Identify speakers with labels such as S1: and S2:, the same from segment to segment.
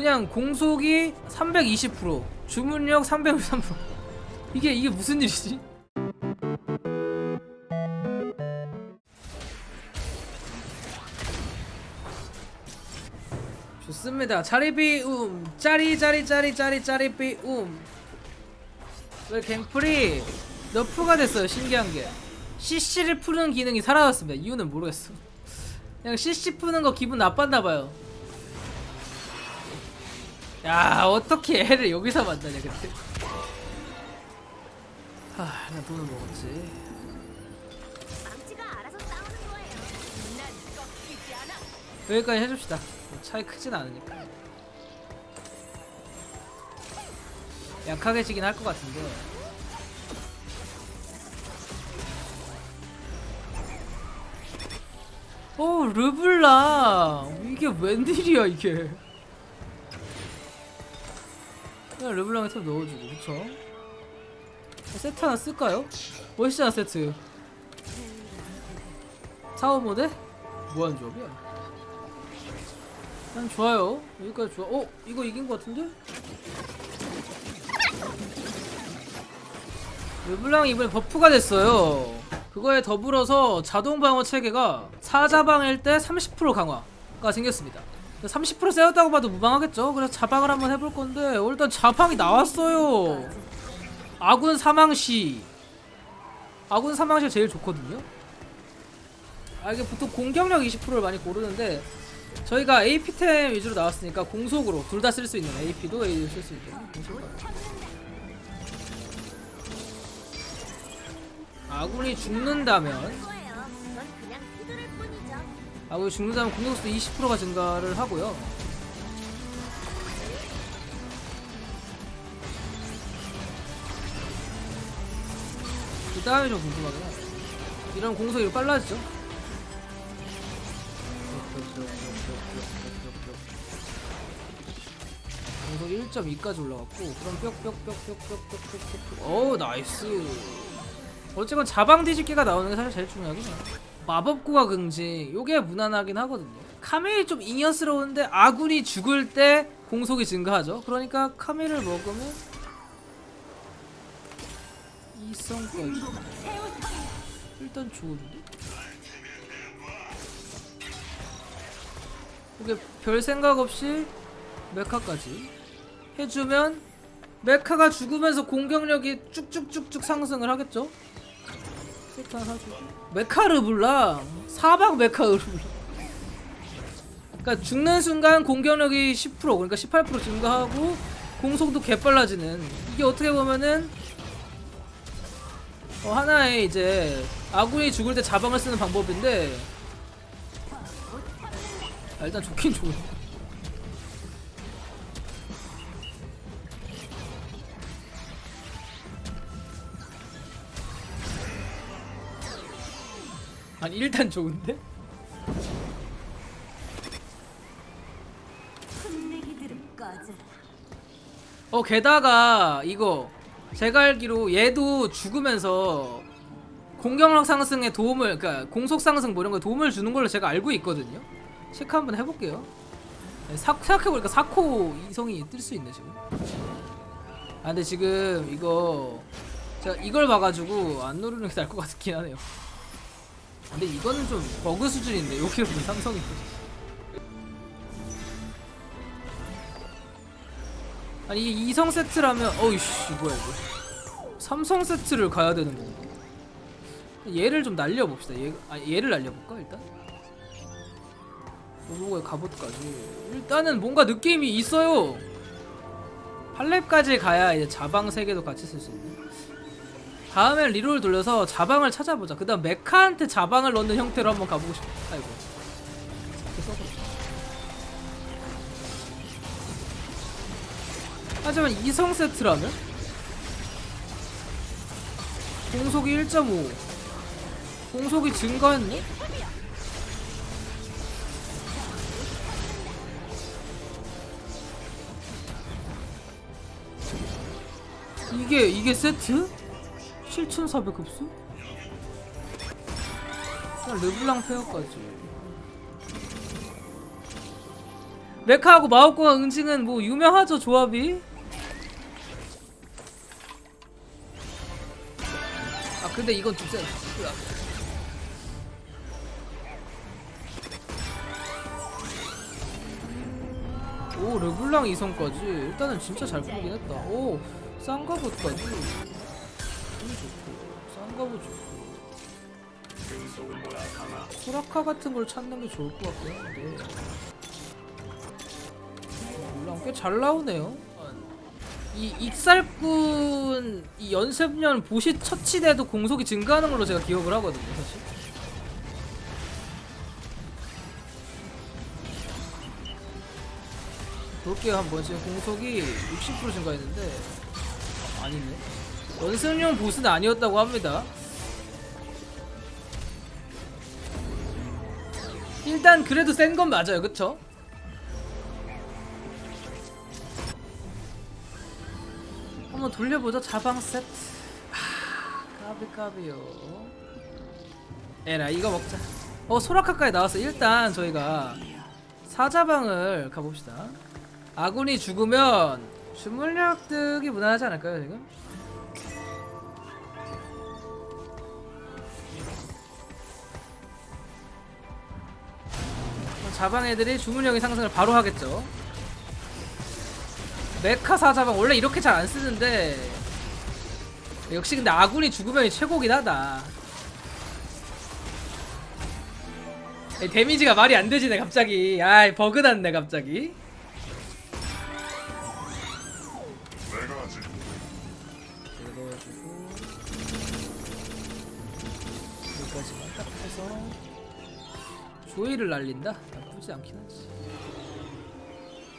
S1: 그냥 공속이 320% 주문력 363% 이게 이게 무슨 일이지? 좋습니다. 짜리비움 짜리 짜리 짜리 짜리 짜리비움 왜 갱플이 너프가 됐어요 신기한 게. CC를 푸는 기능이 사라졌습니다. 이유는 모르겠어. 그냥 CC 푸는 거 기분 나빴나봐요 야 어떻게 애를 여기서 만나냐 그때? 하나 돈을 먹었지. 여기까지 해줍시다. 뭐 차이 크진 않으니까. 약하게 지긴 할 것 같은데. 오 르블랑 이게 웬일이야 이게 그냥 르블랑에 탑 넣어주고 그쵸 세트 하나 쓸까요? 멋있잖아 세트 사워 모드? 뭐하는 조합이야 난 좋아요. 여기까지 좋아. 어? 이거 이긴 것 같은데? 르블랑 이번에 버프가 됐어요. 그거에 더불어서 자동 방어 체계가 사자방일 때 30% 강화가 생겼습니다. 30% 세웠다고 봐도 무방하겠죠? 그래서 자방을 한번 해볼 건데 어, 일단 자방이 나왔어요. 아군 사망시. 아군 사망시가 제일 좋거든요. 아 이게 보통 공격력 20%를 많이 고르는데 저희가 AP템 위주로 나왔으니까 공속으로 둘 다 쓸 수 있는 AP도 A 쓸수 있는 공속으로 아군이 죽는다면 아군이 죽는다면 공격수 20%가 증가를 하고요. 그 다음에 좀 궁금하긴 하네 이런 공속이 빨라지죠? 공속 1.2까지 올라갔고 그럼 뾱뾱뾱뾱뾱뾱뾱 어우 나이스. 어쨌건 자방 뒤집기가 나오는 게 사실 제일 중요하긴 해요 마법구가 긍지. 요게 무난하긴 하거든요. 카멜이 좀 잉여스러운데 아군이 죽을 때 공속이 증가하죠. 그러니까 카멜을 먹으면 이성까지. 일단 좋은데? 이게 별 생각 없이 메카까지 해주면 메카가 죽으면서 공격력이 쭉쭉쭉쭉 상승을 하겠죠? 세트 하나 사주고. 메카 르블랑 사방 메카 르블랑 그러니까 죽는 순간 공격력이 10% 그러니까 18% 증가하고 공속도 개빨라지는. 이게 어떻게 보면은 어, 하나의 이제 아군이 죽을 때 자방을 쓰는 방법인데 아, 일단 좋긴 좋아 아니 일단 좋은데? 어 게다가 이거 제가 알기로 얘도 죽으면서 공격력 상승에 도움을 그러니까 공속 상승 뭐 이런 거에 도움을 주는 걸로 제가 알고 있거든요. 체크 한번 해볼게요. 네, 사, 생각해보니까 사코 이성이 뜰 수 있네 지금. 아 근데 지금 이거 제가 이걸 봐가지고 안 누르는 게 나을 것 같긴 하네요. 근데 이거는 좀 버그 수준인데 여기는 왜 삼성이. 아니 이게 이성 세트라면 어이씨 뭐야 이거. 삼성 세트를 가야 되는 건가? 얘를 좀 날려봅시다. 얘, 아, 얘를 날려볼까 일단? 로보의 갑옷까지. 일단은 뭔가 느낌이 있어요. 8렙까지 가야 이제 자방 3개도 같이 쓸 수 있는 다음엔 리롤 돌려서 자방을 찾아보자 그 다음 메카한테 자방을 넣는 형태로 한번 가보고 싶다 아이고. 하지만 이성 세트라면 공속이 1.5 공속이 증가했네? 이게 이게 세트? 7,400 흡수? 르블랑 페어까지. 메카하고 마법과 응징은 뭐 유명하죠 조합이? 아 근데 이건 좀 세. 오 르블랑 이성까지. 일단은 진짜 잘 풀긴 했다. 오 쌍가부까지 너무 좋고 쌍가부 좋고. 소라카 같은 걸 찾는 게 좋을 것 같긴 한데. 르블랑 꽤잘 나오네요. 이 익살꾼 이 연습년 보시 처치돼도 공속이 증가하는 걸로 제가 기억을 하거든요 사실. 볼게요 한번. 지금 공속이 60% 증가했는데. 아, 아니네 연습용 보스는 아니었다고 합니다. 일단 그래도 센 건 맞아요. 그쵸? 한번 돌려보자 자방 세트 아 까비까비요. 에라 이거 먹자. 어 소라카까지 나왔어 일단 저희가 사자방을 가봅시다. 아군이 죽으면 주물력 득이 무난하지 않을까요 지금? 자방 애들이 주물력의 상승을 바로 하겠죠. 메카 사 자방 원래 이렇게 잘 안 쓰는데 역시 근데 아군이 죽으면 최고긴 하다. 이 데미지가 말이 안 되지네 갑자기. 아이 버그 났네 갑자기. 이거 넣어주고. 여기까지만 딱 해서 조이를 날린다? 나쁘지 않긴 하지.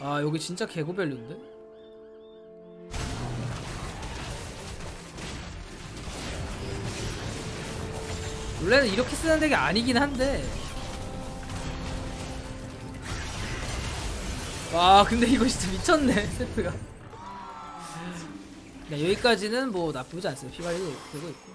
S1: 아 여기 진짜 개고밸류인데? 원래는 이렇게 쓰는 덱이 아니긴 한데. 와 근데 이거 진짜 미쳤네 세트가. 네, 여기까지는 뭐 나쁘지 않습니다. 피관리도 되고 있고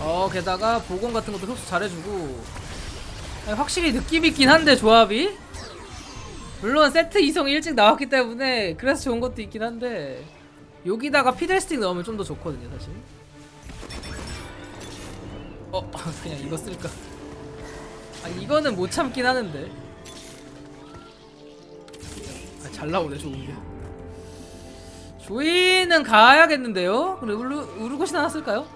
S1: 어 게다가 보건 같은 것도 흡수 잘해주고. 아니, 확실히 느낌 있긴 한데 조합이? 물론 세트 이성 일찍 나왔기 때문에 그래서 좋은 것도 있긴 한데 여기다가 피델스틱 넣으면 좀 더 좋거든요 사실. 어 그냥 이거 쓸까? 아 이거는 못 참긴 하는데. 아, 잘 나오네 좋은 게. 조이는 가야겠는데요? 그럼 우르, 우르고시 쓸까요?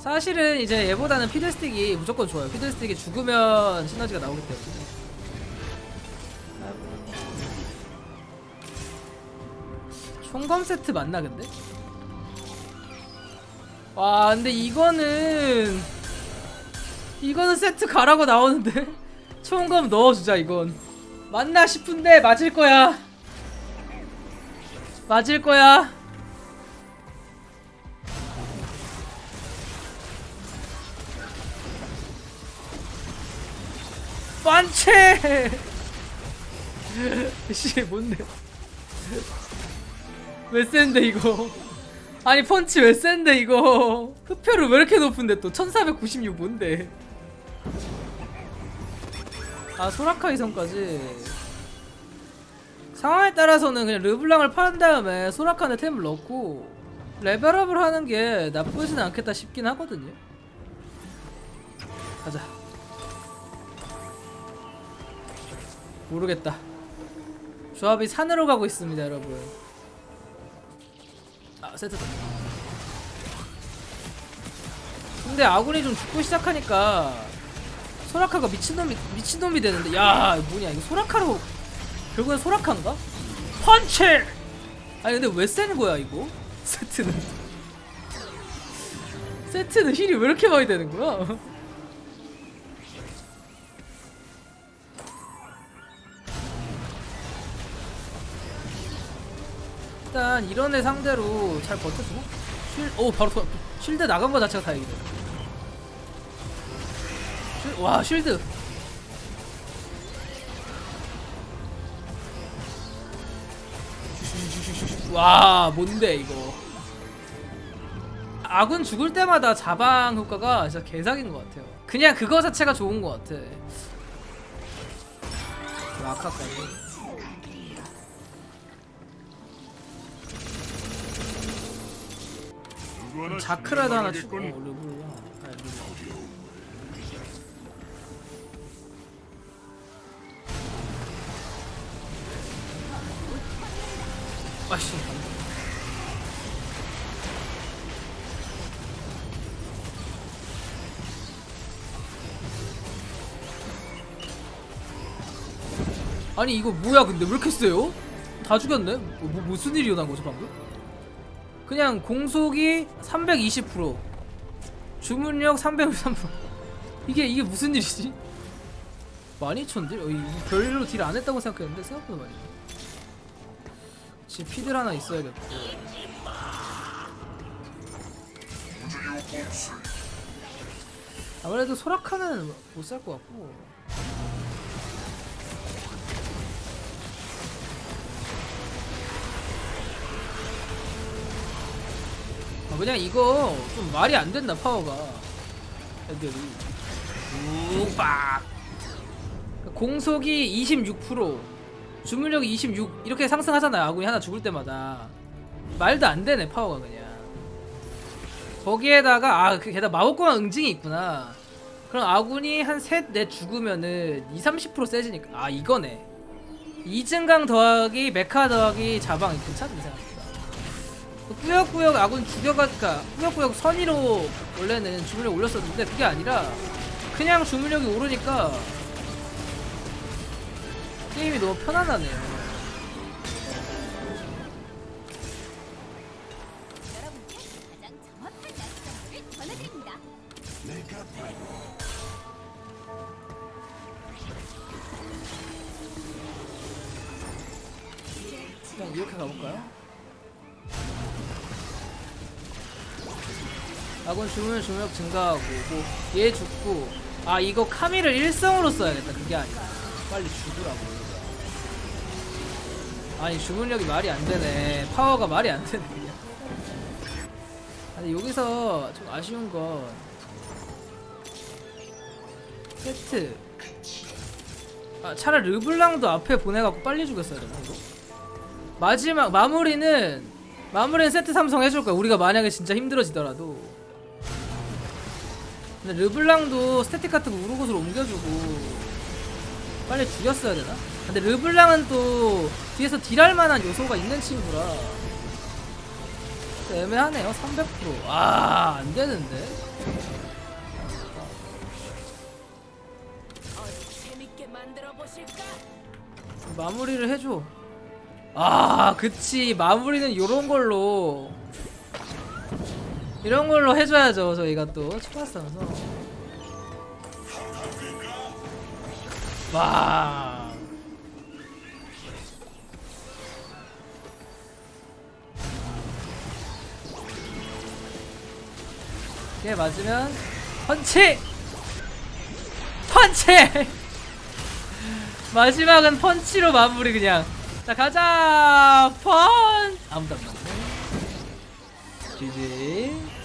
S1: 사실은 이제 얘보다는 피들스틱이 무조건 좋아요. 피들스틱이 죽으면 시너지가 나오기 때문에. 총검 세트 맞나 근데? 와 근데 이거는 이거는 세트 가라고 나오는데 총검 넣어주자 이건 맞나 싶은데 맞을 거야 맞을 거야 반체! 씨 뭔데? 왜 센데 이거? 아니 펀치 왜 센데 이거? 흡혈을 왜 이렇게 높은데 또 1496 뭔데? 아 소라카 이성까지 상황에 따라서는 그냥 르블랑을 파는 다음에 소라카네 템을 넣고 레벨업을 하는 게 나쁘진 않겠다 싶긴 하거든요. 가자. 모르겠다. 조합이 산으로 가고 있습니다, 여러분. 아, 세트다. 근데 아군이 좀 죽고 시작하니까 소라카가 미친놈이 미친놈이 되는데 야 뭐냐 이거 소라카로 결국엔 소라카인가? 펀치! 아니 근데 왜 센 거야 이거? 세트는 세트는 힐이 왜 이렇게 많이 되는 거야? 일단 이런 애 상대로 잘 버텨주나? 쉴, 오 바로 도, 쉴드 나간 거 자체가 다행이네. 쉴, 와 쉴드. 와 뭔데 이거? 아, 아군 죽을 때마다 자방 효과가 진짜 개사기인 것 같아요. 그냥 그거 자체가 좋은 것 같아. 아카까지. 자크라도 하나 주고 어, 르블랑. 아, 르블랑. 아씨. 아니 이거 뭐야 근데 왜 이렇게 세요? 다 죽였네? 뭐, 뭐- 무슨 일이 일어난 거지 방금? 그냥 공속이 320% 주문력 353% 이게 이게 무슨 일이지? 12,000딜? 어, 별로 딜 안 했다고 생각했는데? 생각보다 많이 지금 피들 하나 있어야겠고 아무래도 소라카는 못 살 것 같고 그냥 이거 좀 말이 안 된다 파워가. 애들이. 우박. 공속이 26% 주문력이 26 이렇게 상승하잖아요 아군이 하나 죽을 때마다. 말도 안 되네 파워가 그냥. 거기에다가 아 그- 게다가 마법공학 응징이 있구나. 그럼 아군이 한 셋 넷 죽으면은 2, 30% 세지니까. 아 이거네. 이증강 더하기 메카 더하기 자방. 괜찮은 생각이다 꾸역꾸역 아군 죽여가니까 꾸역꾸역 선의로 원래는 주문력 올렸었는데 그게 아니라 그냥 주문력이 오르니까 게임이 너무 편안하네요 주문 주문력 증가하고 뭐 얘 죽고 아 이거 카미를 일성으로 써야겠다. 그게 아니라 빨리 죽으라고. 아니 주문력이 말이 안 되네. 파워가 말이 안 되네 그냥. 아니 여기서 좀 아쉬운 건 세트. 아 차라리 르블랑도 앞에 보내갖고 빨리 죽였어야 되나 이거? 마지막 마무리는 마무리는 세트 삼성 해줄 거야. 우리가 만약에 진짜 힘들어지더라도. 근데 르블랑도 스태틱 같은 거 우르곳으로 옮겨주고 빨리 죽였어야 되나? 근데 르블랑은 또 뒤에서 딜할 만한 요소가 있는 친구라 좀 애매하네요. 300%. 아, 안 되는데.
S2: 어디 재밌게 만들어 보실까?
S1: 마무리를 해줘. 아, 그치. 마무리는 요런 걸로. 이런 걸로 해줘야죠. 저희가 또 추가스면서. 와. 이게 맞으면 펀치! 펀치! 마지막은 펀치로 마무리 그냥 자 가자 펀 아무도 안 姐姐。